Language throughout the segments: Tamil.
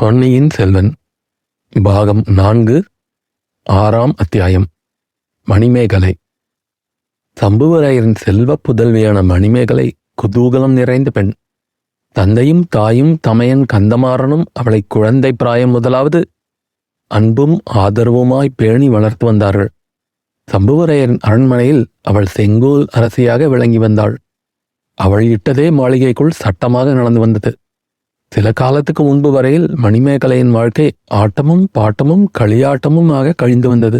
பொன்னியின் செல்வன் பாகம் நான்கு ஆறாம் அத்தியாயம் மணிமேகலை. சம்புவரையரின் செல்வ புதல்வியான மணிமேகலை குதூகலம் நிறைந்த பெண். தந்தையும் தாயும் தமையன் கந்தமாறனும் அவளை குழந்தை பிராயம் முதலாவது அன்பும் ஆதரவுமாய் பேணி வளர்த்து வந்தார்கள். சம்புவரையரின் அரண்மனையில் அவள் செங்கோல் அரசியாக விளங்கி வந்தாள். அவள் இட்டதே மாளிகைக்குள் சட்டமாக நடந்து வந்தது. சில காலத்துக்கு முன்பு வரையில் மணிமேகலையின் வாழ்க்கை ஆட்டமும் பாட்டமும் களியாட்டமுமாக கழிந்து வந்தது.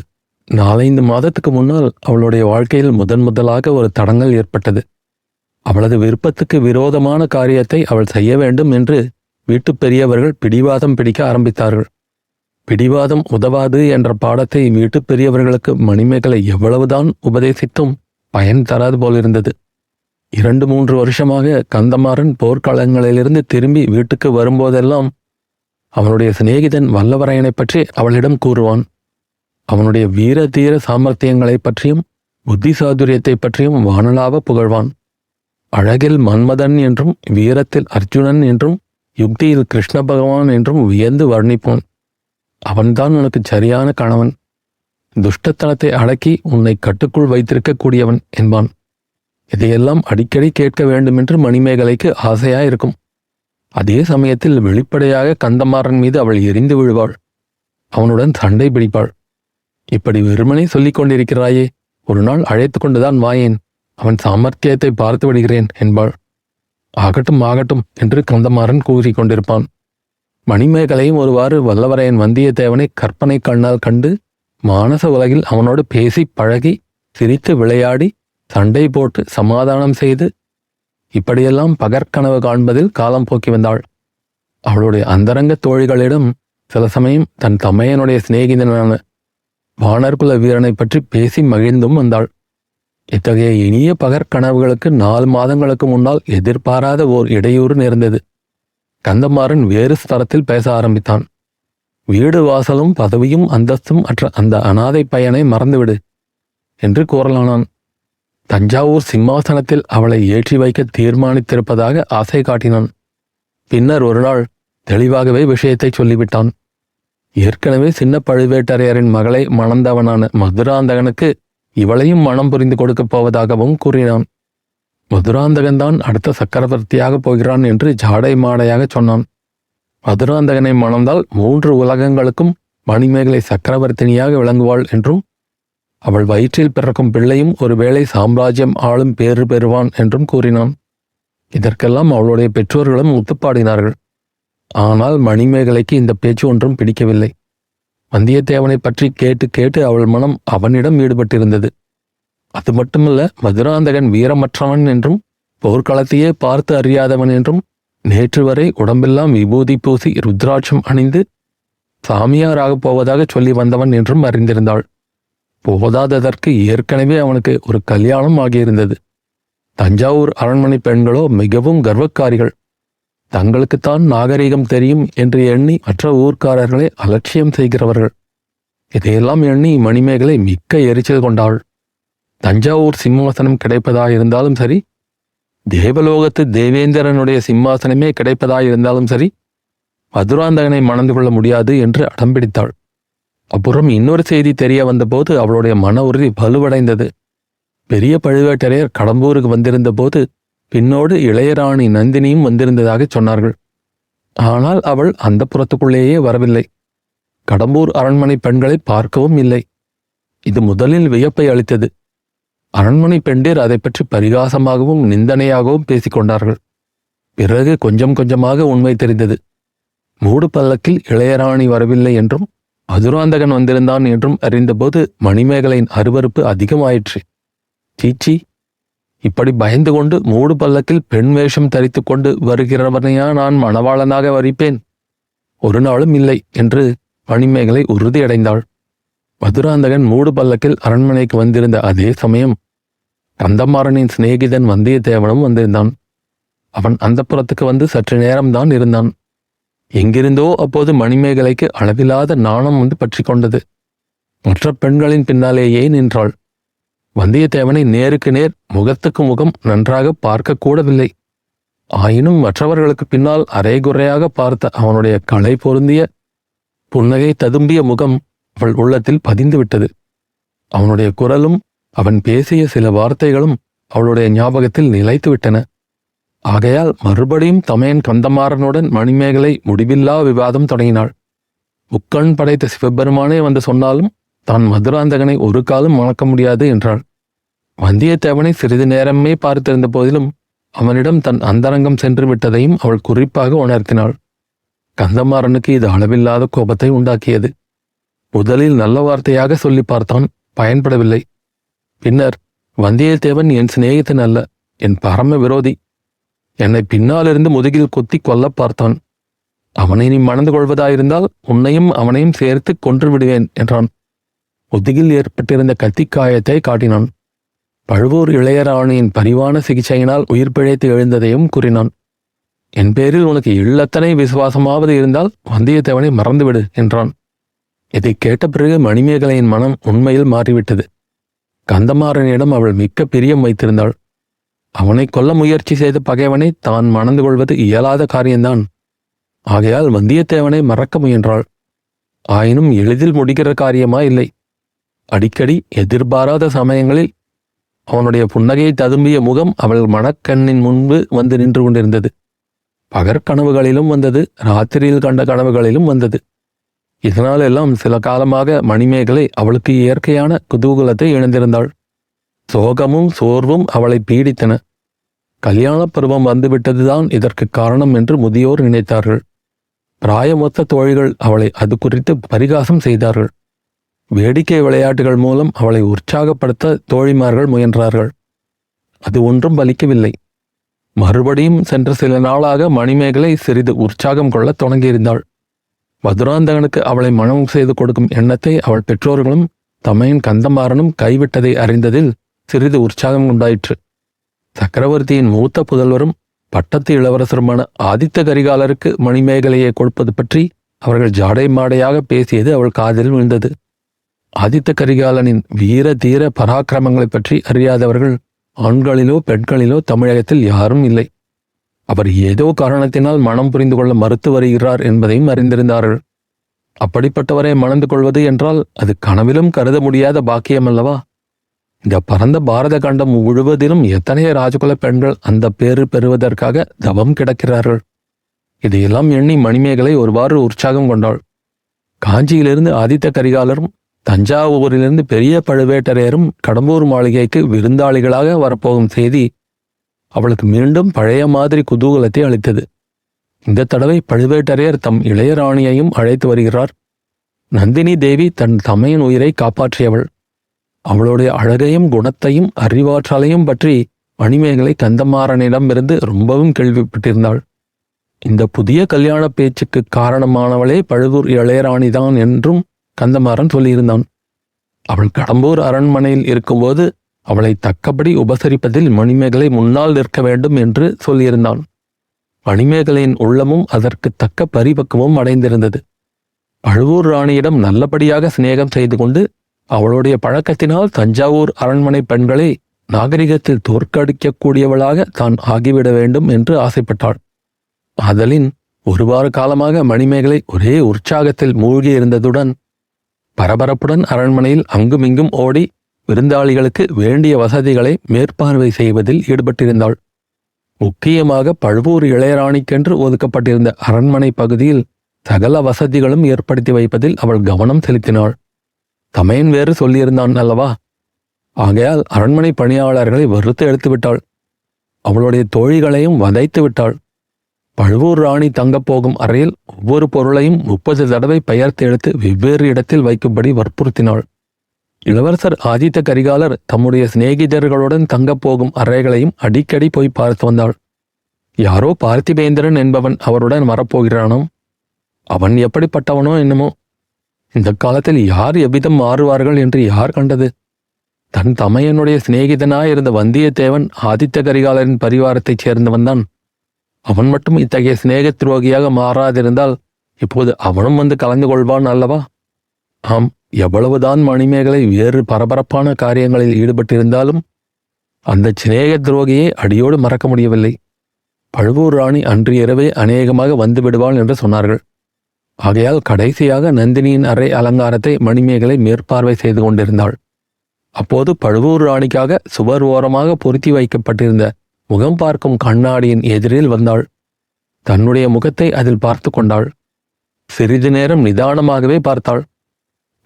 நாலைந்து மாதத்துக்கு முன்னால் அவளுடைய வாழ்க்கையில் முதன் முதலாக ஒரு தடங்கல் ஏற்பட்டது. அவளது விருப்பத்துக்கு விரோதமான காரியத்தை அவள் செய்ய வேண்டும் என்று வீட்டு பெரியவர்கள் பிடிவாதம் பிடிக்க ஆரம்பித்தார்கள். பிடிவாதம் உதவாது என்ற பாடத்தை வீட்டு பெரியவர்களுக்கு மணிமேகலை எவ்வளவுதான் உபதேசித்தும் பயன் தராது போலிருந்தது. இரண்டு மூன்று வருஷமாக கந்தமாறன் போர்க்களங்களிலிருந்து திரும்பி வீட்டுக்கு வரும்போதெல்லாம் அவனுடைய சிநேகிதன் வல்லவரையனைப் பற்றி அவளிடம் கூறுவான். அவனுடைய வீர தீர சாமர்த்தியங்களைப் பற்றியும் புத்தி சாதுரியத்தை பற்றியும் வானலாவ புகழ்வான். அழகில் மன்மதன் என்றும் வீரத்தில் அர்ஜுனன் என்றும் யுக்தியில் கிருஷ்ண பகவான் என்றும் வியந்து வர்ணிப்பான். அவன்தான் உனக்கு சரியான கணவன். துஷ்டத்தனத்தை அடக்கி உன்னை கட்டுக்குள் வைத்திருக்கக்கூடியவன் என்பான். இதையெல்லாம் அடிக்கடி கேட்க வேண்டுமென்று மணிமேகலைக்கு ஆசையாயிருக்கும். அதே சமயத்தில் வெளிப்படையாக கந்தமாறன் மீது அவள் எரிந்து விழுவாள். அவனுடன் சண்டை பிடிப்பாள். இப்படி வெறுமனே சொல்லிக் கொண்டிருக்கிறாயே ஒரு நாள் அழைத்து கொண்டுதான் வாயேன். அவன் சாமர்த்தியத்தை பார்த்து விடுகிறேன் என்பாள். ஆகட்டும் ஆகட்டும் என்று கந்தமாறன் கூறிக் கொண்டிருப்பான் மணிமேகலையும் ஒருவாறு வல்லவரையன் வந்தியத்தேவனை கற்பனை கண்ணால் கண்டு மானச உலகில் அவனோடு பேசி பழகி சிரித்து விளையாடி சண்டை போட்டு சமாதானம் செய்து இப்படியெல்லாம் பகற்கனவு காண்பதில் காலம் போக்கி வந்தாள். அவளுடைய அந்தரங்க தோழிகளிடம் சில சமயம் தன் தமையனுடைய சிநேகிதனான வானர்குல வீரனை பற்றி பேசி மகிழ்ந்தும் வந்தாள். இத்தகைய இனிய பகற்கனவுகளுக்கு நாலு மாதங்களுக்கு முன்னால் எதிர்பாராத ஓர் இடையூறு நேர்ந்தது. கந்தமாறன் வேறு ஸ்தரத்தில் பேச ஆரம்பித்தான். வீடு வாசலும் பதவியும் அந்தஸ்தும் அற்ற அந்த அனாதை பையனை மறந்துவிடு என்று கூறலானான். தஞ்சாவூர் சிம்மாசனத்தில் அவளை ஏற்றி வைக்க தீர்மானித்திருப்பதாக ஆசை காட்டினான். பின்னர் ஒரு நாள் தெளிவாகவே விஷயத்தை சொல்லிவிட்டான். ஏற்கனவே சின்ன பழுவேட்டரையரின் மகளை மணந்தவனான மதுராந்தகனுக்கு இவளையும் மனம் புரிந்து கொடுக்கப் போவதாகவும் கூறினான். மதுராந்தகன்தான் அடுத்த சக்கரவர்த்தியாக போகிறான் என்று ஜாடை மாடையாக சொன்னான். மதுராந்தகனை மணந்தால் மூன்று உலகங்களுக்கும் மணிமேகலை சக்கரவர்த்தினியாக விளங்குவாள் என்றும் அவள் வயிற்றில் பிறக்கும் பிள்ளையும் ஒருவேளை சாம்ராஜ்யம் ஆளும் பேறு பெறுவான் என்றும் கூறினான். இதற்கெல்லாம் அவளுடைய பெற்றோர்களும் ஒத்துப்பாடினார்கள். ஆனால் மணிமேகலைக்கு இந்த பேச்சு ஒன்றும் பிடிக்கவில்லை. வந்தியத்தேவனை பற்றி கேட்டு கேட்டு அவள் மனம் அவனிடம் ஈடுபட்டிருந்தது. அது மட்டுமல்ல மதுராந்தகன் வீரமற்றவன் என்றும் போர்க்களத்தையே பார்த்து அறியாதவன் என்றும் நேற்று வரை உடம்பெல்லாம் விபூதி பூசி ருத்ராட்சம் அணிந்து சாமியாராகப் போவதாக சொல்லி வந்தவன் என்றும் அறிந்திருந்தாள். போதாததற்கு ஏற்கனவே அவனுக்கு ஒரு கல்யாணம் ஆகியிருந்தது. தஞ்சாவூர் அரண்மனை பெண்களோ மிகவும் கர்வக்காரிகள். தங்களுக்குத்தான் நாகரிகம் தெரியும் என்று எண்ணி மற்ற ஊர்க்காரர்களை அலட்சியம் செய்கிறவர்கள். இதையெல்லாம் எண்ணி மணிமேகலை மிக்க எரிச்சல் கொண்டாள். தஞ்சாவூர் சிம்மாசனம் கிடைப்பதாயிருந்தாலும் சரி தேவலோகத்து தேவேந்திரனுடைய சிம்மாசனமே கிடைப்பதாயிருந்தாலும் சரி மதுராந்தகனை மணந்து கொள்ள முடியாது என்று அடம்பிடித்தாள் அப்புறம் இன்னொரு செய்தி தெரிய வந்தபோது அவளுடைய மன உறுதி வலுவடைந்தது பெரிய பழுவேட்டரையர் கடம்பூருக்கு வந்திருந்த போது பின்னோடு இளையராணி நந்தினியும் வந்திருந்ததாக சொன்னார்கள். ஆனால் அவள் அந்த புறத்துக்குள்ளேயே வரவில்லை. கடம்பூர் அரண்மனை பெண்களை பார்க்கவும் இல்லை. இது முதலில் வியப்பை அளித்தது. அரண்மனை பெண்டீர் அதை பற்றி பரிகாசமாகவும் நிந்தனையாகவும் பேசிக்கொண்டார்கள் பிறகு கொஞ்சம் கொஞ்சமாக உண்மை தெரிந்தது. மூடு பல்லக்கில் இளையராணி வரவில்லை என்றும் மதுராந்தகன் வந்திருந்தான் என்றும் அறிந்தபோது மணிமேகலையின் அருவறுப்பு அதிகமாயிற்று. சீச்சி இப்படி பயந்து கொண்டு மூடு பல்லக்கில் பெண் வேஷம் தரித்து கொண்டு வருகிறவனையா நான் மணவாளனாக வரிப்பேன்? ஒரு நாளும் இல்லை என்று மணிமேகலை உறுதியடைந்தாள். மதுராந்தகன் மூடு பல்லக்கில் அரண்மனைக்கு வந்திருந்த அதே சமயம் கந்தமாறனின் சிநேகிதன் வந்தியத்தேவனும் வந்திருந்தான். அவன் அந்த புறத்துக்கு வந்து சற்று நேரம்தான் இருந்தான். எங்கிருந்தோ அப்போது மணிமேகலைக்கு அளவில்லாத நாணம் வந்து பற்றி கொண்டது. மற்ற பெண்களின் பின்னாலேயே நின்றாள். வந்தியத்தேவனை நேருக்கு நேர் முகத்துக்கு முகம் நன்றாக பார்க்கக்கூடவில்லை ஆயினும் மற்றவர்களுக்கு பின்னால் அரைகுறையாக பார்த்த அவனுடைய களை பொருந்திய புன்னகை ததும்பிய முகம் அவள் உள்ளத்தில் பதிந்துவிட்டது. அவனுடைய குரலும் அவன் பேசிய சில வார்த்தைகளும் அவளுடைய ஞாபகத்தில் நிலைத்துவிட்டன. ஆகையால் மறுபடியும் தமையன் கந்தமாறனுடன் மணிமேகலை முடிவில்லா விவாதம் தொடங்கினாள். முக்கண் படைத்த சிவபெருமானே வந்து சொன்னாலும் தான் மதுராந்தகனை ஒரு காலம் மணக்க முடியாது என்றாள். வந்தியத்தேவனை சிறிது நேரமே பார்த்திருந்த போதிலும் அவனிடம் தன் அந்தரங்கம் சென்று விட்டதையும் அவள் குறிப்பாக உணர்த்தினாள். கந்தமாறனுக்கு இது அளவில்லாத கோபத்தை உண்டாக்கியது. முதலில் நல்ல வார்த்தையாக சொல்லி பார்த்தான் பயன்படவில்லை. பின்னர் வந்தியத்தேவன் என் சிநேகிதன் அல்ல என் பரம விரோதி என்னை பின்னாலிருந்து முதுகில் கொத்தி கொல்ல பார்த்தான். அவனை நீ மணந்து கொள்வதாயிருந்தால் உன்னையும் அவனையும் சேர்த்து கொன்று விடுவேன் என்றான். முதுகில் ஏற்பட்டிருந்த கத்திக்காயத்தை காட்டினான். பழுவூர் இளையராணியின் பரிவான சிகிச்சையினால் உயிர் பிழைத்து எழுந்ததையும் கூறினான். என் பேரில் உனக்கு இல்லத்தனை விசுவாசமாவது இருந்தால் வந்தியத்தேவனை மறந்துவிடு என்றான். இதை கேட்ட பிறகு மணிமேகலையின் மனம் உண்மையில் மாறிவிட்டது. கந்தமாறனிடம் அவள் மிக்க பிரியம் வைத்திருந்தாள். அவனை கொல்ல முயற்சி செய்த பகைவனை தான் மணந்து கொள்வது இயலாத காரியம்தான் ஆகையால் வந்தியத்தேவனை மறக்க முயன்றாள். ஆயினும் எளிதில் முடிகிற காரியமா இல்லை. அடிக்கடி எதிர்பாராத சமயங்களில் அவனுடைய புன்னகையை ததும்பிய முகம் அவள் மணக்கண்ணின் முன்பு வந்து நின்று கொண்டிருந்தது. பகற்கனவுகளிலும் வந்தது ராத்திரியில் கண்ட கனவுகளிலும் வந்தது. இதனாலெல்லாம் சில காலமாக மணிமேகலை அவளுக்கு இயற்கையான குதூகலத்தை இழந்திருந்தாள் சோகமும் சோர்வும் அவளை பீடித்தன. கல்யாண பருவம் வந்துவிட்டதுதான் இதற்கு காரணம் என்று முதியோர் நினைத்தார்கள். பிராயமொத்த தோழிகள் அவளை அது குறித்து பரிகாசம் செய்தார்கள். வேடிக்கை விளையாட்டுகள் மூலம் அவளை உற்சாகப்படுத்த தோழிமார்கள் முயன்றார்கள். அது ஒன்றும் பலிக்கவில்லை. மறுபடியும் சென்ற சில நாளாக மணிமேகலை சிறிது உற்சாகம் கொள்ள தொடங்கியிருந்தாள். மதுராந்தகனுக்கு அவளை மனம் செய்து கொடுக்கும் எண்ணத்தை அவள் பெற்றோர்களும் தமையின் கந்தமாறனும் கைவிட்டதை அறிந்ததில் சிறிது உற்சாகம் உண்டாயிற்று சக்கரவர்த்தியின் மூத்த புதல்வரும் பட்டத்து இளவரசருமான ஆதித்த கரிகாலருக்கு மணிமேகலையை கொடுப்பது பற்றி அவர்கள் ஜாடை மாடையாக பேசியது அவள் காதில் விழுந்தது. ஆதித்த கரிகாலனின் வீர தீர பராக்கிரமங்களைப் பற்றி அறியாதவர்கள் ஆண்களிலோ பெண்களிலோ தமிழகத்தில் யாரும் இல்லை. அவர் ஏதோ காரணத்தினால் மனம் புரிந்து கொள்ள மறுத்து வருகிறார் என்பதையும் அறிந்திருந்தார்கள். அப்படிப்பட்டவரை மணந்து கொள்வது என்றால் அது கனவிலும் கருத முடியாத பாக்கியம் அல்லவா? இந்த பரந்த பாரத கண்டம் முழுவதிலும் எத்தனைய ராஜகுல பெண்கள் அந்த பேறு பெறுவதற்காக தவம் கிடக்கிறார்கள். இதையெல்லாம் எண்ணி மணிமேகலை ஒருவாறு உற்சாகம் கொண்டாள். காஞ்சியிலிருந்து ஆதித்த கரிகாலரும் தஞ்சாவூரிலிருந்து பெரிய பழுவேட்டரையரும் கடம்பூர் மாளிகைக்கு விருந்தாளிகளாக வரப்போகும் செய்தி அவளுக்கு மீண்டும் பழைய மாதிரி குதூகலத்தை அளித்தது. இந்த தடவை பழுவேட்டரையர் தம் இளையராணியையும் அழைத்து வருகிறார். நந்தினி தேவி தன் தமையின் உயிரை காப்பாற்றியவள். அவளுடைய அழகையும் குணத்தையும் அறிவாற்றலையும் பற்றி மணிமேகலை கந்தமாறனிடமிருந்து ரொம்பவும் கேள்விப்பட்டிருந்தாள். இந்த புதிய கல்யாண பேச்சுக்கு காரணமானவளே பழுவூர் இளையராணிதான் என்றும் கந்தமாறன் சொல்லியிருந்தான். அவள் கடம்பூர் அரண்மனையில் இருக்கும்போது அவளை தக்கபடி உபசரிப்பதில் மணிமேகலை முன்னால் நிற்க வேண்டும் என்று சொல்லியிருந்தான். மணிமேகலையின் உள்ளமும் அதற்கு தக்க பரிபக்குவம் அடைந்திருந்தது. பழுவூர் ராணியிடம் நல்லபடியாக சிநேகம் செய்து கொண்டு அவளுடைய பழக்கத்தினால் தஞ்சாவூர் அரண்மனை பெண்களை நாகரிகத்தில் தோற்கடிக்கக்கூடியவளாக தான் ஆகிவிட வேண்டும் என்று ஆசைப்பட்டாள். ஆதலின் ஒரு வார காலமாக மணிமேகலை ஒரே உற்சாகத்தில் மூழ்கியிருந்ததுடன் பரபரப்புடன் அரண்மனையில் அங்குமிங்கும் ஓடி விருந்தாளிகளுக்கு வேண்டிய வசதிகளை மேற்பார்வை செய்வதில் ஈடுபட்டிருந்தாள். முக்கியமாக பழுவூர் இளையராணிக்கென்று ஒதுக்கப்பட்டிருந்த அரண்மனை பகுதியில் சகல வசதிகளும் ஏற்படுத்தி வைப்பதில் அவள் கவனம் செலுத்தினாள். தமையன் வேறு சொல்லியிருந்தான் அல்லவா? ஆகையால் அரண்மனை பணியாளர்களை வெறுத்து எடுத்து விட்டாள். அவளுடைய தோழிகளையும் வதைத்து விட்டாள். பழுவூர் ராணி தங்கப் போகும் அறையில் ஒவ்வொரு பொருளையும் முப்பது தடவை பெயர்த்து எடுத்து வெவ்வேறு இடத்தில் வைக்கும்படி வற்புறுத்தினாள். இளவரசர் ஆதித்த கரிகாலர் தம்முடைய சிநேகிதர்களுடன் தங்கப் போகும் அறைகளையும் அடிக்கடி போய் பார்த்து வந்தாள். யாரோ பார்த்திபேந்திரன் என்பவன் அவருடன் வரப்போகிறானோ? அவன் எப்படிப்பட்டவனோ என்னமோ? இந்த காலத்தில் யார் எவ்விதம் மாறுவார்கள் என்று யார் கண்டது? தன் தமையனுடைய சிநேகிதனாயிருந்த வந்தியத்தேவன் ஆதித்த கரிகாலரின் பரிவாரத்தைச் சேர்ந்தவன்தான் அவன் மட்டும் இத்தகைய சிநேக துரோகியாக மாறாதிருந்தால் இப்போது அவனும் வந்து கலந்து கொள்வான் அல்லவா? ஆம் எவ்வளவுதான் மணிமேகலை வேறு பரபரப்பான காரியங்களில் ஈடுபட்டிருந்தாலும் அந்த சிநேக துரோகியை அடியோடு மறக்க முடியவில்லை. பழுவூர் ராணி அன்று இரவே அநேகமாக வந்து விடுவாள் என்று சொன்னார்கள். ஆகையால் கடைசியாக நந்தினியின் அறை அலங்காரத்தை மணிமேகலை மேற்பார்வை செய்து கொண்டிருந்தாள். அப்போது பழுவூர் ராணிக்காக சுவர் ஓரமாக பொருத்தி வைக்கப்பட்டிருந்த முகம் பார்க்கும் கண்ணாடியின் எதிரில் வந்தாள். தன்னுடைய முகத்தை அதில் பார்த்து கொண்டாள். சிறிது நேரம் நிதானமாகவே பார்த்தாள்.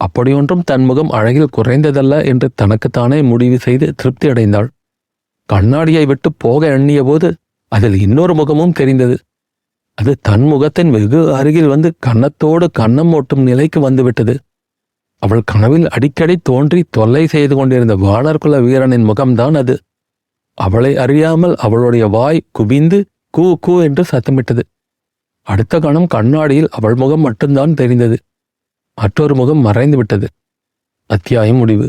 அப்படியொன்றும் தன் முகம் அழகில் குறைந்ததல்ல என்று தனக்குத்தானே முடிவு செய்து திருப்தி அடைந்தாள் கண்ணாடியை விட்டு போக எண்ணிய போது அதில் இன்னொரு முகமும் தெரிந்தது. அது தன் முகத்தின் வெகு அருகில் வந்து கன்னத்தோடு கன்னம் ஓட்டும் நிலைக்கு வந்துவிட்டது. அவள் கனவில் அடிக்கடி தோன்றி தொல்லை செய்து கொண்டிருந்த வானர்குல வீரனின் முகம்தான் அது. அவளை அறியாமல் அவளுடைய வாய் குவிந்து கூ கூ என்று சத்தமிட்டது. அடுத்த கணம் கண்ணாடியில் அவள் முகம் மட்டும்தான் தெரிந்தது. மற்றொரு முகம் மறைந்து விட்டது அத்தியாயம் முடிவு.